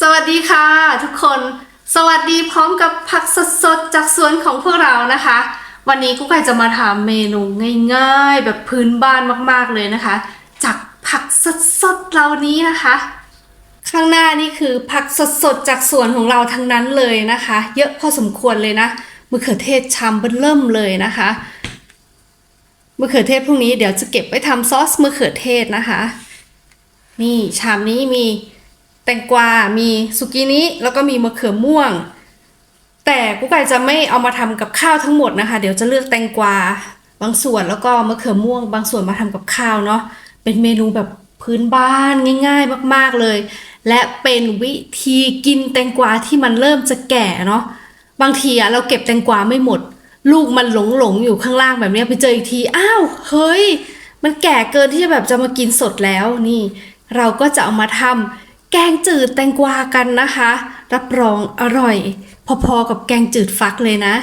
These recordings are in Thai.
สวัสดีค่ะทุกคนสวัสดีพร้อมกับผักสดๆจากสวนของพวกเรานะคะ วันนี้กุ๊กไก่จะมาทำเมนูง่ายๆ แบบพื้นบ้านมากๆเลยนะคะ จากผักสดๆเหล่านี้นะคะ ข้างหน้านี่คือผักสดๆจากสวนของเราทั้งนั้นเลยนะคะ เยอะพอสมควรเลยนะมะเขือเทศชามเบิ่มเริ่มเลยนะคะมะเขือเทศพวกนี้เดี๋ยวจะเก็บไว้ทำซอสมะเขือเทศนะคะ นี่ชามนี้มี แตงกวา มีสุกินิแล้วก็มีมะเขือม่วง แต่กุ๊กไก่จะไม่เอามาทำกับข้าวทั้งหมดนะคะ เดี๋ยวจะเลือกแตงกวาบางส่วนแล้วก็มะเขือม่วง บางส่วนมาทำกับข้าวเนาะ เป็นเมนูแบบพื้นบ้านง่าย ๆ มาก ๆเลย และเป็นวิธีกินแตงกวาที่มันเริ่มจะแก่เนาะ บางทีอะเราเก็บแตงกวาไม่หมด ลูกมันหลงหลงๆอยู่ข้างล่างแบบนี้ไปเจออีกที อ้าว เฮ้ย มันแก่เกินที่จะแบบจะมากินสดแล้วนี่ เราก็จะเอามาทำ แกงจืดแตงกวากันนะคะ รับรองอร่อย พอๆกับแกงจืดฟักเลยนะ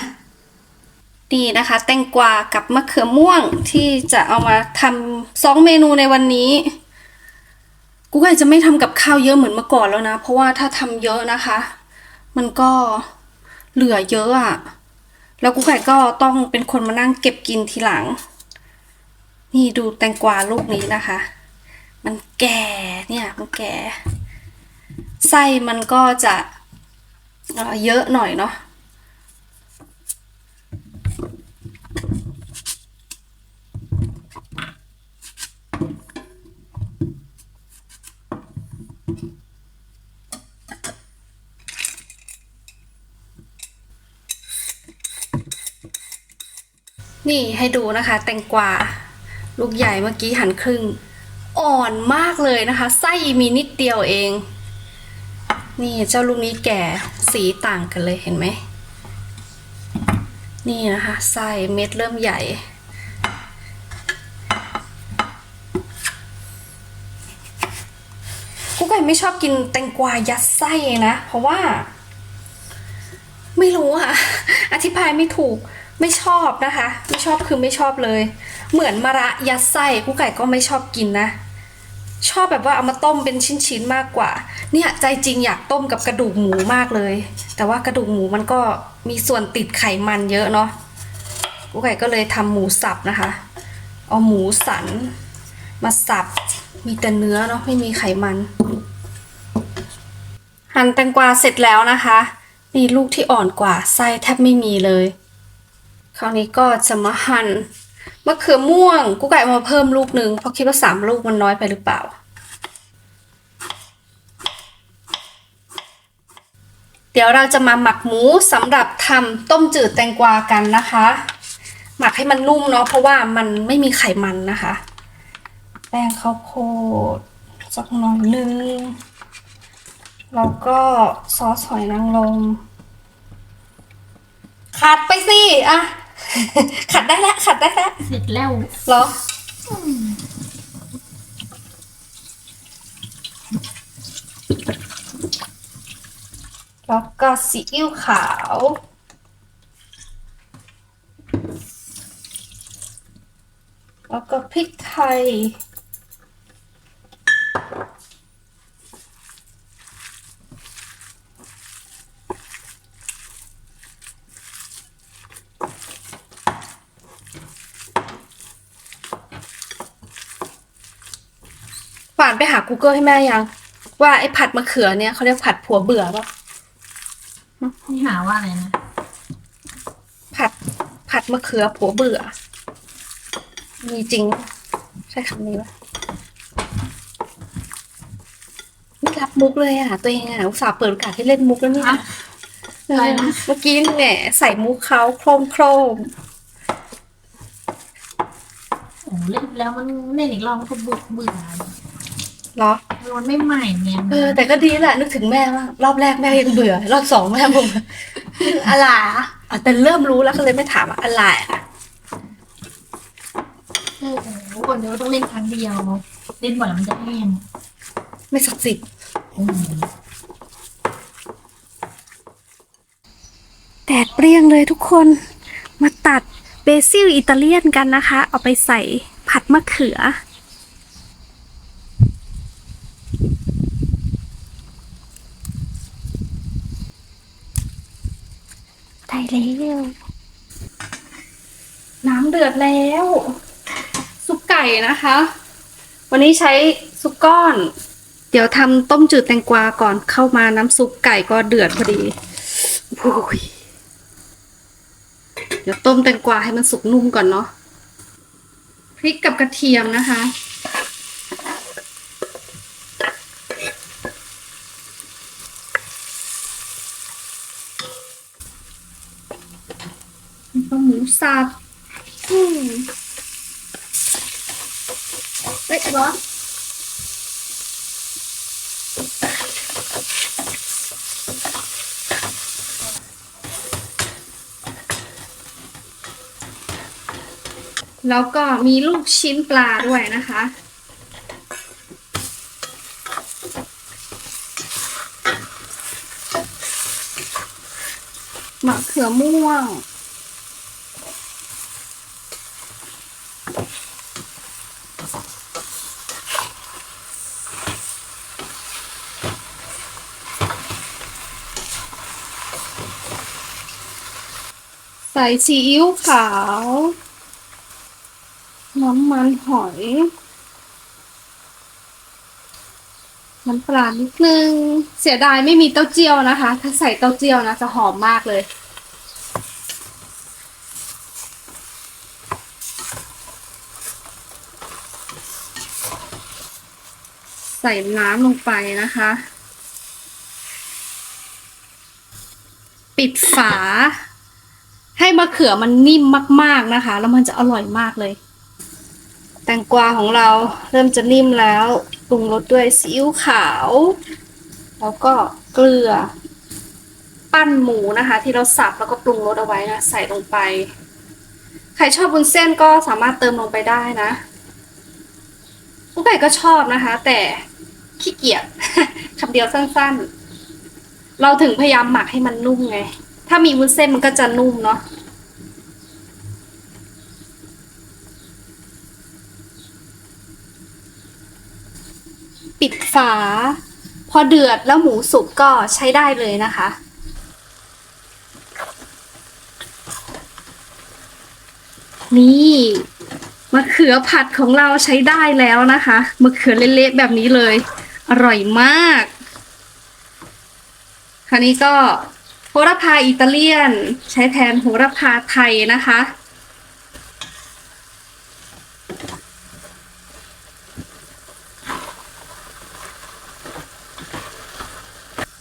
นี่นะคะแตงกวากับมะเขือม่วงที่จะเอามาทำสองเมนูในวันนี้ กูก็จะไม่ทำกับข้าวเยอะเหมือนเมื่อก่อนแล้วนะ เพราะว่าถ้าทำเยอะนะคะ มันก็เหลือเยอะอะแล้วกูไก่ก็ต้องเป็นคนมานั่งเก็บกินทีหลัง นี่ดูแตงกวาลูกนี้นะคะ มันแก่เนี่ยมันแก่ ไส้มันก็จะเเยอะหน่อยเนาะนี่ให้ดูนะคะ แตงกวาลูกใหญ่เมื่อกี้หั่นครึ่ง อ่อนมากเลยนะคะ ไส้มีนิดเดียวเอง นี่เจ้าลูกนี้แก่สีต่างกันเลยเห็นไหม นี่นะคะไส้เม็ดเริ่มใหญ่ กุ๊กไก่ไม่ชอบกินแตงกวายัดไส้นะ เพราะว่า ไม่รู้อะอธิบายไม่ถูกไม่ชอบนะคะ ไม่ชอบคือไม่ชอบเลย เหมือนมะระยัดไส้กุ๊กไก่ก็ไม่ชอบกินนะ ชอบแบบว่าเอามาต้มเป็นชิ้นๆมากกว่า เนี่ยใจจริงอยากต้มกับกระดูกหมูมากเลย แต่ว่ากระดูกหมูมันก็มีส่วนติดไขมันเยอะเนาะกุ๊กไก่ก็เลยทำหมูสับนะคะ เอาหมูสัน มาสับ มีแต่เนื้อเนาะไม่มีไขมัน หั่นแตงกวาเสร็จแล้วนะคะนี่ลูกที่อ่อนกว่าไส้แทบไม่มีเลย คราวนี้ก็จะมาหั่น มะเขือม่วงกูไก่มาเพิ่มลูกหนึ่งเพราะคิดว่าสามลูกมันน้อยไปหรือเปล่า เดี๋ยวเราจะมาหมักหมูสำหรับทำต้มจืดแตงกวากันนะคะ หมักให้มันนุ่มเนาะเพราะว่ามันไม่มีไขมันนะคะ แป้งข้าวโพดสักหน่อยนึงแล้วก็ซอสหอยนางรมขัดไปสิอะ ขัดได้แล้วขัดได้แล้วเสร็จแล้วเหรอแล้วก็ซีอิ๊วขาว แล้วก็พริกไทย หวานไปหา Google ให้แม่ยัง ว่าไอ้ผัดมะเขือเนี่ยเขาเรียกผัดผัวเบื่อปะนี่หาว่าอะไรนะ ผัดผัดมะเขือผัวเบื่อ มีจริง ใช่คำนี้ปะไม่รับมุกเลยอะ ตัวเองอะอุตส่าห์เปิดโอกาสให้เล่นมุกแล้วเนี่ยอะเอออะไรนะเมื่อกี้แหมใส่มุกเขาโครมโครมโอ้เล่นแล้วมันเล่นอีกรอบมันก็เบื่อเบื่อเหรอมันไม่ใหม่เนี่ยเออแต่ก็ดีแหละนึกถึงแม่ว่างรอบแรกแม่ยังเบื่อ รอบสองแม่บอกว่าอะไรอะอะแต่เริ่มรู้แล้วก็เลยไม่ถามว่าอะไรอะโอ้โหคนเดียวต้องเล่นครั้งเดียว เล่นบ่อยแล้วมันจะแห้งไม่ศักดิ์สิทธิ์โอ้โหแดดเปรี้ยงเลยทุกคนมาตัดเบซิลอิตาเลียนกันนะคะ เอาไปใส่ผัดมะเขือ น แล้ ว น้ำเดือดแล้ว ซุปไก่นะคะ วันนี้ใช้ซุปก้อน เดี๋ยวทำต้มจืดแตงกวาก่อนเข้ามาน้ำซุปไก่ก็เดือดพอดีโอ้ยเดี๋ยวต้มแตงกวาให้มันสุกนุ่มก่อนเนาะพริกกับกระเทียมนะคะ แล้วก็หมูสับอืมเฮ้ยร้อนแล้วก็มีลูกชิ้นปลาด้วยนะคะ มะเขือม่วง ใส่ซีอิ๊วขาว น้ำมันหอย น้ำปลานิดนึง เสียดายไม่มีเต้าเจี้ยวนะคะ ถ้าใส่เต้าเจี้ยวนะจะหอมมากเลย ใส่น้ำลงไปนะคะ ปิดฝา ให้มะเขือมันนิ่มมาก ๆนะคะ แล้วมันจะอร่อยมากเลย แตงกวาของเราเริ่มจะนิ่มแล้วปรุงรสด้วยซีอิ๊วขาว แล้วก็เกลือ ปั้นหมูนะคะ ที่เราสับแล้วก็ปรุงรสเอาไว้นะใส่ลงไป ใครชอบบุนเส้นก็สามารถเติมลงไปได้นะลูกไก่ก็ชอบนะคะ แต่ขี้เกียจคำเดียวสั้น ๆ เราถึงพยายามหมักให้มันนุ่มไง ถ้ามีวุ้นเส้นมันก็จะนุ่มเนาะปิดฝา พอเดือดแล้วหมูสุกก็ใช้ได้เลยนะคะ นี่มะเขือผัดของเราใช้ได้แล้วนะคะมะเขือเละๆแบบนี้เลย อร่อยมาก คราวนี้ก็โหระพาอิตาเลียน ใช้แทนโหระพาไทยนะคะ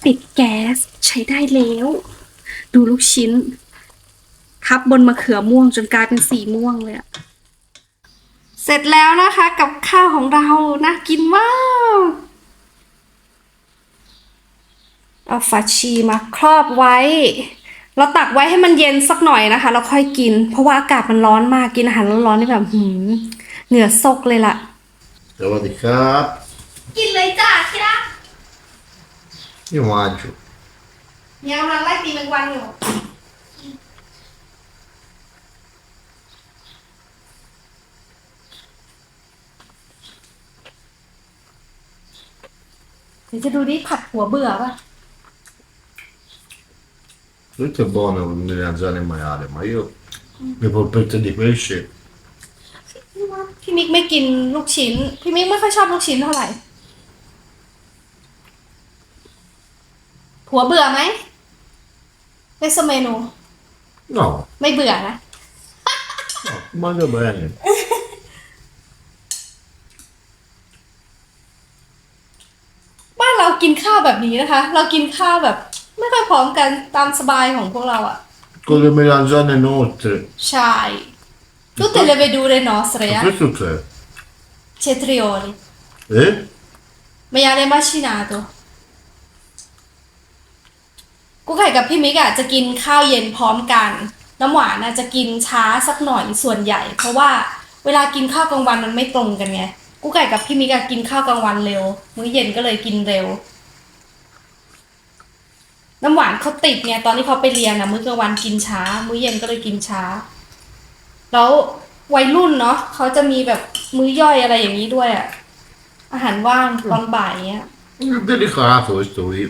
ปิดแก๊สใช้ได้แล้ว ดูลูกชิ้นทับบนมะเขือม่วงจนกลายเป็นสีม่วงเลยอะเสร็จแล้วนะคะกับข้าวของเราน่ากินมาก เอาฝาชีมาครอบไว้ เราตักไว้ให้มันเย็นสักหน่อยนะคะแล้วค่อยกิน เพราะว่าอากาศมันร้อนมากกินอาหารร้อนๆนี่แบบหืมเหงื่อซกเลยล่ะสวัสดีครับ กินเลยจ้าที่รัก Io mangio. เนี่ยกำลังไล่ตีแมงวันอยู่ เดี๋ยวจะดูดิผัดหัวเบื่อป่ะ Tutto è buono nelle zone maiale, ma io le polpette di pesce พี่มิกไม่กินลูกชิ้น พี่มิกไม่ค่อยชอบลูกชิ้นเท่าไหร่หัวเบื่อไหมเรสเมนู no, ไม่เบื่อนะ no, mangio bene. บ้านเรากินข้าวแบบนี้นะคะ เรากินข้าวแบบ ไม่ค่อยพร้อมกันตามสบายของพวกเราอะ Con le melanzane inoltre. ใช่ tutte le verdure nostre Ma eh? questo c'è? cetrioli Eh? maiale macinato กูไข่กับพี่มิกอะจะกินข้าวเย็นพร้อมกัน น้ำหวานอะจะกินช้าสักหน่อยส่วนใหญ่ เพราะว่าเวลากินข้าวกลางวันมันไม่ตรงกันไงกูไก่กับพี่มิกอะกินข้าวกลางวันเร็ว มื้อเย็นก็เลยกินเร็ว น้ำหวานเขาติดไงตอนที่เขาไปเรียนอะมื้อกลางวันกินช้า มื้อเย็นก็เลยกินช้า แล้ววัยรุ่นเนาะเขาจะมีแบบมื้อย่อยอะไรอย่างนี้ด้วยอะอาหารว่างตอนบ่ายเนี้ย È delicato questo qui.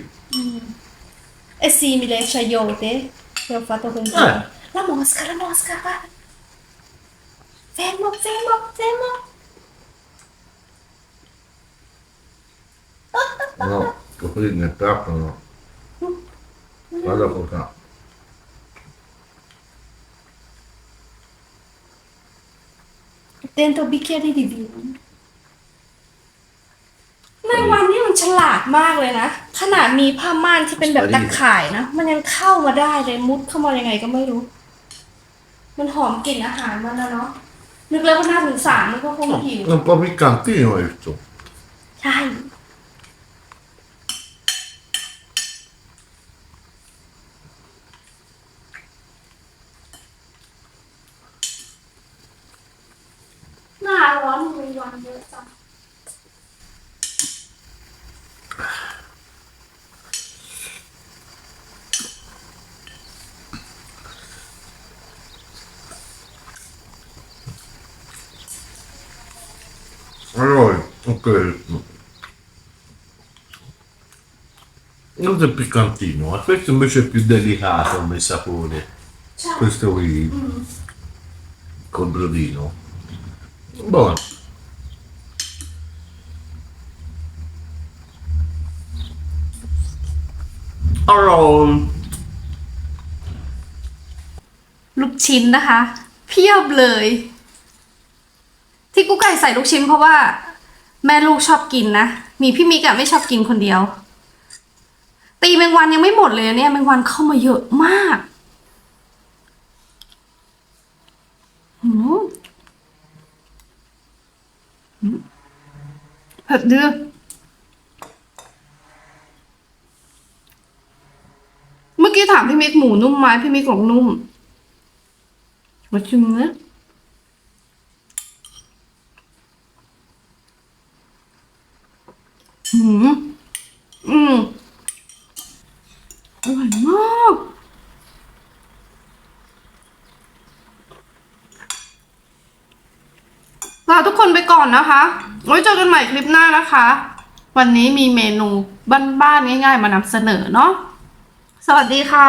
è simile a chayote che ho fatto con Eh. La mosca, la mosca, guarda. Fermo, fermo, fermo. No, così nel piatto no. Guarda qua. Dentro bicchieri di vino แมงวันนี่มันฉลาดมากเลยนะ ขนาดมีผ้าม่านที่เป็นแบบตะข่ายนะ มันยังเข้ามาได้เลยมุดเข้ามายังไงก็ไม่รู้ มันหอมกลิ่นอาหารมันนะเนาะ นึกแล้วก็น่าสงสารมันก็คงหิว È un po' piccantino questo. ใช่ หน้าร้อนมีวันเยอะจัง Allora, ok. Questo è piccantino, ma questo invece è più delicato come sapore. ใช่ Questo qui col brodino. Buono. Allora, ลูกชิ้นนะคะ เพียบเลย ที่กุ๊กไก่ใส่ลูกชิ้นเพราะว่า แม่ลูกชอบกินนะ มีพี่มิกอะไม่ชอบกินคนเดียว ตีแมงวันยังไม่หมดเลยเนี่ยแมงวันเข้ามาเยอะมากหืมหืมเผ็ดดื้อเมื่อกี้ถามพี่มิกหมูนุ่มไหมพี่มิกบอกนุ่มมาชิมนะ อืมอืมอร่อยมากลาทุกคนไปก่อนนะคะ ไว้เจอกันใหม่คลิปหน้านะคะ วันนี้มีเมนูบ้านๆง่าย ๆ มานำเสนอเนาะ สวัสดีค่ะ